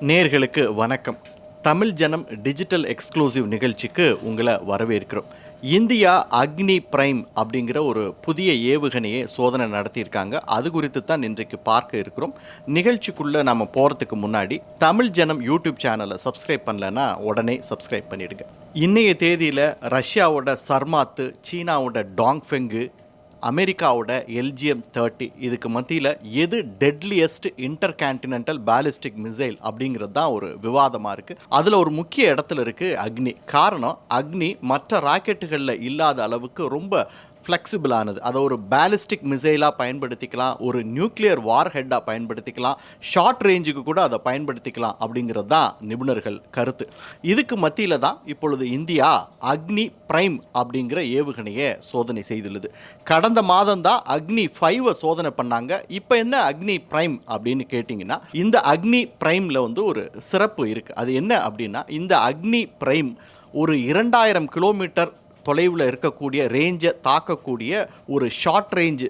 நேர்களுக்கு வணக்கம். தமிழ் ஜனம் டிஜிட்டல் எக்ஸ்க்ளூசிவ் நிகழ்ச்சிக்கு உங்களை வரவேற்கிறோம். இந்தியா அக்னி பிரைம் அப்படிங்கிற ஒரு புதிய ஏவுகணையை சோதனை நடத்தியிருக்காங்க. அது குறித்து தான் இன்றைக்கு பார்க்க இருக்கிறோம். நிகழ்ச்சிக்குள்ளே நம்ம போகிறதுக்கு முன்னாடி தமிழ் ஜனம் யூடியூப் சேனலை சப்ஸ்கிரைப் பண்ணலன்னா உடனே சப்ஸ்கிரைப் பண்ணிடுங்க. இன்றைய தேதியில் ரஷ்யாவோட சர்மாத்து சீனாவோட டாங்ஃபெங்கு அமெரிக்காவோட எல்ஜிஎம் தேர்ட்டி இதுக்கு மத்தியில் எது deadliest intercontinental ballistic missile அப்படிங்கிறது தான் ஒரு விவாதமாக இருக்குது அதில் ஒரு முக்கிய இடத்துல இருக்குது அக்னி. காரணம் அக்னி மற்ற ராக்கெட்டுகளில் இல்லாத அளவுக்கு ரொம்ப ஃப்ளெக்சிபிளானது அதை ஒரு பேலிஸ்டிக் மிசைலாக பயன்படுத்திக்கலாம். ஒரு நியூக்ளியர் வார் ஹெட்டாக பயன்படுத்திக்கலாம். ஷார்ட் ரேஞ்சுக்கு கூட அதை பயன்படுத்திக்கலாம் அப்படிங்கிறது தான் நிபுணர்கள் கருத்து. இதுக்கு மத்தியில் தான் இப்பொழுது இந்தியா அக்னி பிரைம் அப்படிங்கிற ஏவுகணையை சோதனை செய்துள்ளது. கடந்த மாதம் தான் அக்னி ஃபைவை சோதனை பண்ணாங்க. இப்போ என்ன அக்னி பிரைம் அப்படின்னு கேட்டிங்கன்னா இந்த அக்னி பிரைமில் வந்து ஒரு சிறப்பு இருக்குது அது என்ன அப்படின்னா இந்த அக்னி பிரைம் ஒரு இரண்டாயிரம் கிலோமீட்டர் தொலைவில் இருக்கக்கூடிய ரேஞ்சை தாக்கக்கூடிய ஒரு ஷார்ட் ரேஞ்ச்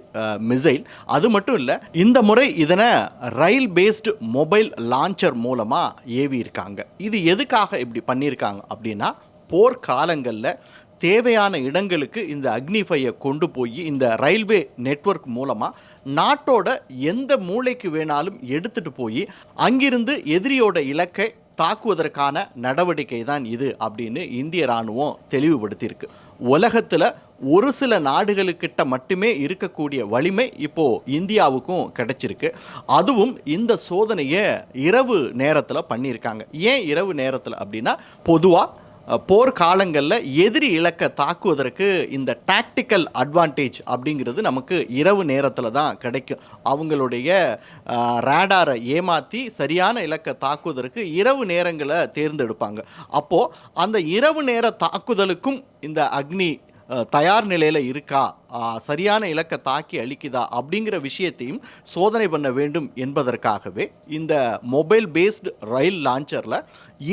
மிசைல் அது மட்டும் இல்லை இந்த முறை இதனை ரயில் பேஸ்டு மொபைல் லான்ச்சர் மூலமாக ஏவி இருக்காங்க இது எதுக்காக இப்படி பண்ணியிருக்காங்க அப்படின்னா போர்க்காலங்களில் தேவையான இடங்களுக்கு இந்த அக்னிஃபையை கொண்டு போய் இந்த ரயில்வே நெட்வொர்க் மூலமாக நாட்டோட எந்த மூளைக்கு வேணாலும் எடுத்துகிட்டு போய் அங்கிருந்து எதிரியோட இலக்கை தாக்குவதற்கான நடவடிக்கை தான் இது அப்படின்னு இந்திய இராணுவம் தெளிவுபடுத்தியிருக்கு. உலகத்தில் ஒரு சில நாடுகளுக்கிட்ட மட்டுமே இருக்கக்கூடிய வலிமை இப்போது இந்தியாவுக்கும் கிடைச்சிருக்கு. அதுவும் இந்த சோதனையை இரவு நேரத்தில் பண்ணியிருக்காங்க. ஏன் இரவு நேரத்தில் அப்படின்னா பொதுவாக போர்க்காலங்களில் எதிரி இலக்கை தாக்குவதற்கு இந்த டாக்டிக்கல் அட்வான்டேஜ் அப்படிங்கிறது நமக்கு இரவு நேரத்தில் தான் கிடைக்கும். அவங்களுடைய ரேடாரை ஏமாற்றி சரியான இலக்கை தாக்குவதற்கு இரவு நேரங்களை தேர்ந்தெடுப்பாங்க. அப்போது அந்த இரவு நேர தாக்குதலுக்கும் இந்த அக்னி தயார் நிலையில் இருக்கா? சரியான இலக்கை தாக்கி அழிக்குதா அப்படிங்கிற விஷயத்தையும் சோதனை பண்ண வேண்டும் என்பதற்காகவே இந்த மொபைல் பேஸ்டு ரயில் லான்ச்சரில்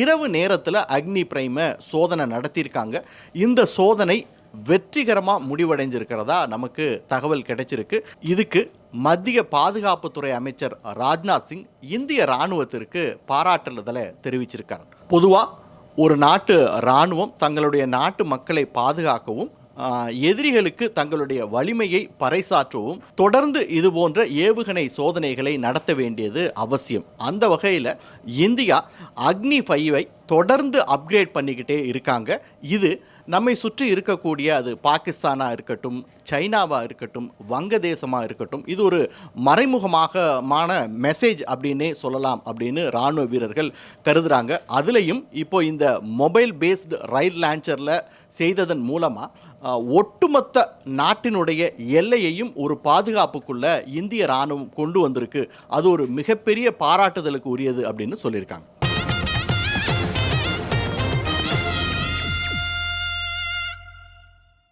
இரவு நேரத்தில் அக்னி பிரைமை சோதனை நடத்தியிருக்காங்க. இந்த சோதனை வெற்றிகரமாக முடிவடைஞ்சிருக்கிறதா நமக்கு தகவல் கிடைச்சிருக்கு. இதுக்கு மத்திய பாதுகாப்புத்துறை அமைச்சர் ராஜ்நாத் சிங் இந்திய இராணுவத்திற்கு பாராட்டுதலை தெரிவிச்சிருக்கார். பொதுவாக ஒரு நாட்டு இராணுவம் தங்களுடைய நாட்டு மக்களை பாதுகாக்கவும் எதிரிகளுக்கு தங்களுடைய வலிமையை பறைசாற்றவும். தொடர்ந்து இது போன்ற ஏவுகணை சோதனைகளை நடத்த வேண்டியது அவசியம். அந்த வகையில் இந்தியா அக்னி ஃபைவை தொடர்ந்து அப்கிரேட் பண்ணிக்கிட்டே இருக்காங்க. இது நம்மை சுற்றி இருக்கக்கூடிய அது பாகிஸ்தானாக இருக்கட்டும் சைனாவாக இருக்கட்டும் வங்கதேசமாக இருக்கட்டும் இது ஒரு மறைமுகமாகமான மெசேஜ் அப்படின்னே சொல்லலாம் அப்படின்னு இராணுவ வீரர்கள் கருதுகிறாங்க அதுலேயும் இப்போ இந்த மொபைல் பேஸ்டு ரயில் லான்ச்சரில் செய்ததன் மூலமாக ஒட்டுமொத்த நாட்டினுடைய எல்லையையும் ஒரு பாதுகாப்புக்குள்ளே இந்திய இராணுவம் கொண்டு வந்திருக்கு. அது ஒரு மிகப்பெரிய பாராட்டுதலுக்கு உரியது அப்படின்னு சொல்லியிருக்காங்க.